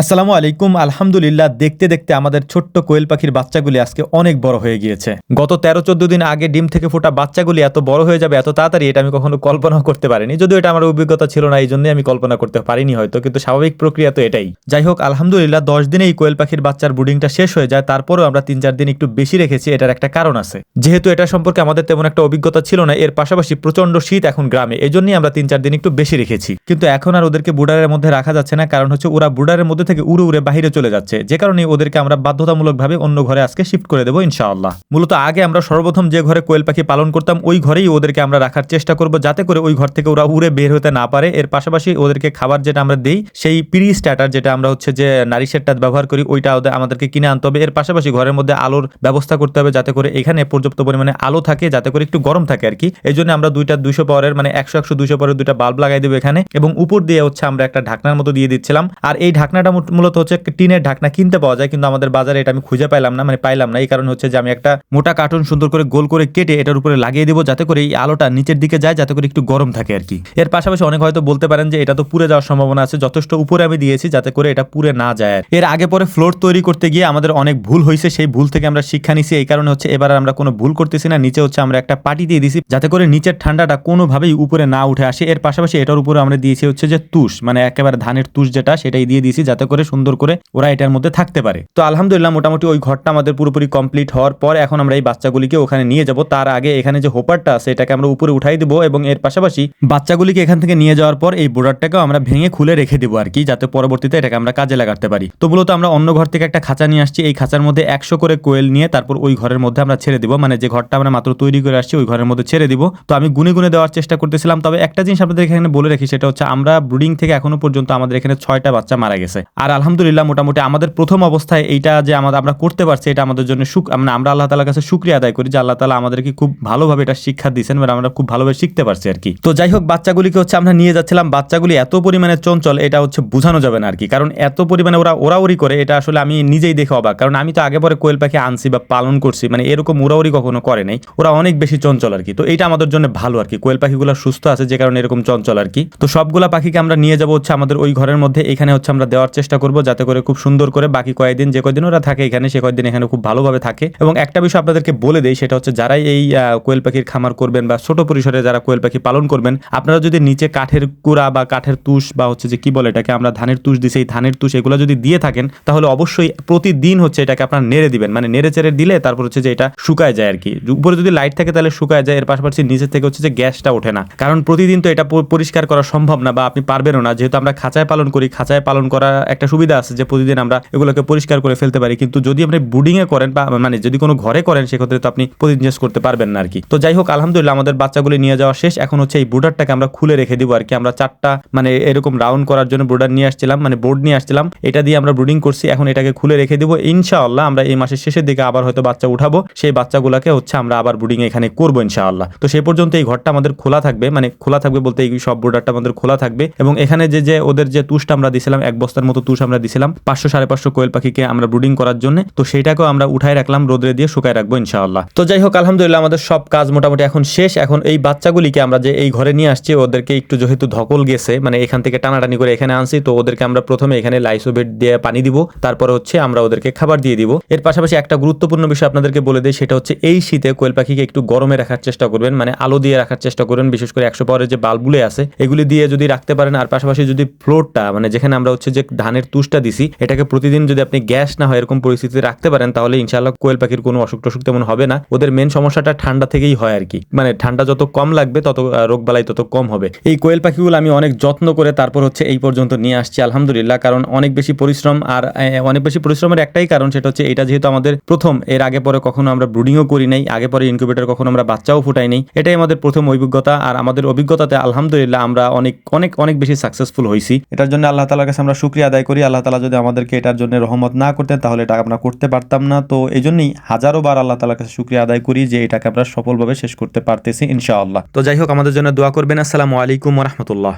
আসসালামু আলাইকুম, আলহামদুলিল্লাহ। দেখতে দেখতে আমাদের ছোট্ট কোয়েল পাখির বাচ্চাগুলি আজকে অনেক বড় হয়ে গিয়েছে। গত তেরো চোদ্দ দিন আগে ডিম থেকে ফোটা বাচ্চাগুলি এত বড় হয়ে যাবে, এত তাড়াতাড়ি এটা আমি কখনো কল্পনাও করতে পারিনি। যদিও এটা আমার অভিজ্ঞতা ছিল না এই জন্যই আমি কল্পনা করতে পারিনি হয়তো, কিন্তু স্বাভাবিক প্রক্রিয়া তো এটাই। যাই হোক, আলহামদুলিল্লাহ, দশ দিনে এই কোয়েল পাখির বাচ্চার ব্রুডিংটা শেষ হয়ে যায়। তারপরেও আমরা তিন চার দিন একটু বেশি রেখেছি, এটার একটা কারণ আছে। যেহেতু এটা সম্পর্কে আমাদের তেমন একটা অভিজ্ঞতা ছিল না, এর পাশাপাশি প্রচণ্ড শীত এখন গ্রামে এই জন্যই আমরা তিন চার দিন একটু বেশি রেখেছি। কিন্তু এখন আর ওদেরকে বুডারের মধ্যে রাখা যাচ্ছে না, কারণ হচ্ছে ওরা বুডারের মধ্যে থেকে উড়ে উড়ে বাহিরে চলে যাচ্ছে। যে কারণে ওদেরকে আমরা বাধ্যতামূলকভাবে অন্য ঘরে আজকে শিফট করে দেবো ইনশাআল্লাহ। মূলত আগে আমরা সর্বপ্রথম যে ঘরে কোয়েল পাখি পালন করতাম, ওই ঘরেই ওদেরকে আমরা রাখার চেষ্টা করব যাতে করে ওই ঘর থেকে ওরা উড়ে বের হতে না পারে। এর পাশাপাশি ওদেরকে খাবার যেটা আমরা দেই, সেই প্রি স্ট্যাটার যেটা আমরা হচ্ছে যে নারী সেটটা ব্যবহার করি, ওইটা ওদের আমাদেরকে কিনে আনতে হবে। এর পাশাপাশি ঘরের মধ্যে আলোর ব্যবস্থা করতে হবে যাতে করে এখানে পর্যাপ্ত পরিমাণে আলো থাকে, যাতে করে একটু গরম থাকে আর কি এই জন্য আমরা দুইটা দুইশো পাওয়ারের মানে একশো একশো দুইশো পাওয়ারের দুইটা বাল্ব লাগাই দেবো এখানে এবং উপর দিয়ে হচ্ছে আমরা একটা ঢাকনার মতো দিয়ে দিচ্ছিলাম। আর এই ঢাকনাটা মূলত হচ্ছে টিনের ঢাকনা কিনতে পাওয়া যায়, কিন্তু আমাদের বাজারে এটা আমি খুঁজে পাইলাম না মানে পাইলাম না। এই কারণে হচ্ছে যে আমি একটা মোটা কার্টুন সুন্দর করে গোল করে কেটে এটার উপরে লাগিয়ে দিব, যাতে করে এই আলোটা নিচের দিকে যায়, যাতে করে একটু গরম থাকে আর কি। এর পাশাপাশি অনেক হয়তো বলতে পারেন যে এটা তো পুড়ে যাওয়ার সম্ভাবনা আছে, যথেষ্ট উপরে আমি দিয়েছি, যাতে করে এটা পুড়ে না যায় এর আগে পরে ফ্লোর তৈরি করতে গিয়ে আমাদের অনেক ভুল হয়েছে, সেই ভুল থেকে আমরা শিক্ষা নিছি, এই কারণে হচ্ছে এবার আমরা কোনো ভুল করতেছি না, নিচে হচ্ছে আমরা একটা পাটি দিয়ে দিছি, যাতে করে নিচের ঠান্ডাটা কোনোভাবেই উপরে না উঠে আসে। এর পাশাপাশি এটার উপরে আমরা দিয়েছি হচ্ছে যে তুষ মানে একেবারে ধানের তুষ যেটা, সেটাই দিয়ে দিয়েছি যাতে করে সুন্দর করে ওরা এটার মধ্যে থাকতে পারে। তো আলহামদুলিল্লাহ মোটামুটি ওই ঘরটা আমাদের পুরোপুরি কমপ্লিট হওয়ার পর এখন আমরা এই বাচ্চাগুলিকে ওখানে নিয়ে যাব। তার আগে এখানে যে হোপারটা আছে, এটাকে আমরা উপরে উঠাই দেবো এবং এর পাশাপাশি বাচ্চাগুলিকে এখান থেকে নিয়ে যাওয়ার পর এই বোর্ডারটাকেও আমরা ভেঙে খুলে রেখে দেবো আর কি, যাতে পরবর্তীতে এটাকে আমরা কাজে লাগাতে পারি। তো মূলত আমরা অন্য ঘর থেকে একটা খাঁচা নিয়ে আসছি। এই খাঁচার মধ্যে একশো করে কোয়েল নিয়ে তারপর ওই ঘরের মধ্যে আমরা ছেড়ে দিব। মানে যে ঘরটা আমরা মাত্র তৈরি করে আসছি, ওই ঘরের মধ্যে ছেড়ে দিব। তো আমি গুনে গুনে দেওয়ার চেষ্টা করতেছিলাম, তবে একটা জিনিস আপনাদের এখানে বলে রাখি, সেটা হচ্ছে আমরা ব্রুডিং থেকে এখনও পর্যন্ত আমাদের এখানে ছয়টা বাচ্চা মারা গেছে। আর আলহামদুলিল্লাহ মোটামুটি আমাদের প্রথম অবস্থায় এইটা যে আমাদের, আমরা করতে পারছি, এটা আমাদের জন্য সুখ মানে আমরা আল্লাহ তালার কাছে শুক্রিয়া আদায় করি যে আল্লাহ তালা আমাদেরকে খুব ভালোভাবে এটা শিক্ষা দিয়েছেন মানে আমরা খুব ভালোভাবে শিখতে পারছি আর কি। তো যাই হোক, বাচ্চাগুলিকে হচ্ছে আমরা নিয়ে যাচ্ছিলাম। বাচ্চাগুলি এত পরিমাণে চঞ্চল, এটা হচ্ছে বোঝানো যাবে না আর কি। কারণ এত পরিমাণে ওরা ওরাউরি করে, এটা আসলে আমি নিজেই দেখে অবাক। কারণ আমি তো আগে পরে কোয়েল পাখি আনছি বা পালন করছি মানে এরকম উড়াউড়ি কখনো করে নাই। ওরা অনেক বেশি চঞ্চল আর কি। তো এটা আমাদের জন্য ভালো আর কি। কোয়েল পাখিগুলো সুস্থ আছে যে কারণে এরকম চঞ্চল আর কি। তো সবগুলা পাখিকে আমরা নিয়ে যাব হচ্ছে আমাদের ওই ঘরের মধ্যে। এখানে হচ্ছে আমরা দেওয়ার চেষ্টা করব যাতে করে খুব সুন্দর করে বাকি কয়েকদিন যে কয়দিন ওরা থাকে এখানে, সে কয়েকদিন এখানে খুব ভালোভাবে থাকে। এবং একটা বিষয় আপনাদেরকে বলে দেই, সেটা হচ্ছে যারাই এই কোয়েল পাখির খামার করবেন বা ছোট পরিসরে যারা কোয়েল পাখি পালন করবেন, আপনারা যদি নিচে কাঠের কুড়া বা কাঠের তুষ বা হচ্ছে যে কি বলে এটাকে, আমরা ধানের তুষ দিছি, এই ধানের তুষ এগুলো যদি দিয়ে থাকেন, তাহলে অবশ্যই প্রতিদিন হচ্ছে এটাকে আপনার নেড়ে দিবেন। মানে নেড়ে চেড়ে দিলে তারপর হচ্ছে যে এটা শুকায় যায় আর কি উপরে যদি লাইট থাকে তাহলে শুকায় যায়, এর পাশাপাশি নিচে থেকে হচ্ছে যে গ্যাসটা ওঠে না। কারণ প্রতিদিন তো এটা পরিষ্কার করা সম্ভব না বা আপনি পারবেনও না। যেহেতু আমরা খাঁচায় পালন করি, খাঁচায় পালন করা একটা সুবিধা আছে যে প্রতিদিন আমরা এগুলোকে পরিষ্কার করে ফেলতে পারি। কিন্তু যদি আপনি বুডিং এ করেন বা মানে যদি কোনো ঘরে করেন, সেক্ষেত্রে তো আপনি প্রতিদিন চেঞ্জ করতে পারবেন না আর কি তো যাই হোক, আলহামদুলিল্লাহ আমাদের বাচ্চাগুলি নিয়ে যাওয়া শেষ। এখন হচ্ছে এই বুডারটাকে আমরা খুলে রেখে দিব আর কি আমরা চারটা মানে এরকম রাউন্ড করার জন্য বুডার নিয়ে আসছিলাম মানে বোর্ড নিয়ে আসছিলাম। এটা দিয়ে আমরা ব্রুডিং করছি। এখন এটাকে খুলে রেখে দিব। ইনশাআল্লাহ আমরা এই মাসের শেষের দিকে আবার হয়তো বাচ্চা উঠাবো। সেই বাচ্চাগুলোকে হচ্ছে আমরা আবার ব্রুডিং এখানে করব ইনশাআল্লাহ। তো সেই পর্যন্ত এই ঘরটা আমাদের খোলা থাকবে। মানে খোলা থাকবে বলতে এই সব বোর্ডারটা আমাদের খোলা থাকবে। এবং এখানে যে যে ওদের যে তুষটা আমরা দিছিলাম, এক বস্তার মতো তুষ আমরা দিছিলাম। পাঁচশো সাড়ে পাঁচশো কোয়েল পাখিকে আমরা ব্রুডিং করার জন্য। তো সেইটাকেও আমরা উঠাই রাখলাম, রোদরে দিয়ে শুকায় রাখব ইনশাআল্লাহ। তো যাই হোক, আলহামদুলিল্লাহ আমাদের সব কাজ মোটামুটি এখন শেষ। এখন এই বাচ্চাগুলিকে আমরা যে এই ঘরে নিয়ে আসছি, ওদেরকে একটু যেহেতু ধকল গেছে মানে এখান থেকে টানাটানি করে এখানে আনছি, তো ওদেরকে আমরা প্রথমে এখানে লাইসোভেট দিয়ে পানি দিব। তারপরে হচ্ছে আমরা ওদেরকে খাবার দিয়ে দিব। এর পাশাপাশি একটা গুরুত্বপূর্ণ বিষয় আপনাদেরকে বলে দিই, সেটা হচ্ছে এই শীতে কোয়েল পাখিকে একটু গরমে রাখার চেষ্টা করবেন মানে আলো দিয়ে রাখার চেষ্টা করবেন, বিশেষ করে একশো পাওয়ারের যে বাল্বগুলো আছে, এগুলি দিয়ে যদি রাখতে পারেন, আর পাশাপাশি যদি ফ্লোরটা মানে যেখানে আমরা হচ্ছে যে ধানের তুষটা দিছি, এটাকে প্রতিদিন যদি আপনি গ্যাস না হয় এরকম পরিস্থিতিতে রাখতে পারেন, তাহলে ইনশাল্লাহ কোয়েল পাখির কোনো অসুখ টসুখ তেমন হবে না। ওদের মেন সমস্যাটা ঠান্ডা থেকেই হয় আর কি। মানে ঠান্ডা যত কম লাগবে, তত রোগ বালাই তত কম হবে। এই কোয়েল পাখিগুলো আমি অনেক যত্ন করে তারপর হচ্ছে এই পর্যন্ত নিয়ে আসছি, আলহামদুলিল্লাহ। কারণ অনেক বেশি পরিশ্রম আর অনেক বেশি পরিশ্রমের একটাই কারণ সেটা হচ্ছে এটা যেহেতু আমাদের প্রথম, এর আগে পরে কখনো আমরা ব্রুডিংও করি নাই, আগে পরে ইনকিউবেটর কখনো আমরা বাচ্চাও ফুটাই নাই। এটাই আমাদের প্রথম অভিজ্ঞতা আর আমাদের অভিজ্ঞতাতে আলহামদুলিল্লাহ আমরা অনেক অনেক অনেক বেশি সাকসেসফুল হয়েছি এটার জন্য আল্লাহ তালার কাছে আমরা শুক্রিয়া আদায় করি, আল্লাহ তালা যদি আমাদেরকে এটার জন্য রহমত না করতেন, তাহলে এটা আমরা করতে পারতাম না। তো এই জন্যই হাজারো বার আল্লাহ তালার কাছে শুক্রিয়া আদায় করি যে এটাকে আমরা সফলভাবে শেষ করতে পারতেছি, ইনশাআল্লাহ। তো যাই হোক, আমাদের জন্য দোয়া করবেন। আসসালামু আলাইকুম রহমতুল্লাহ।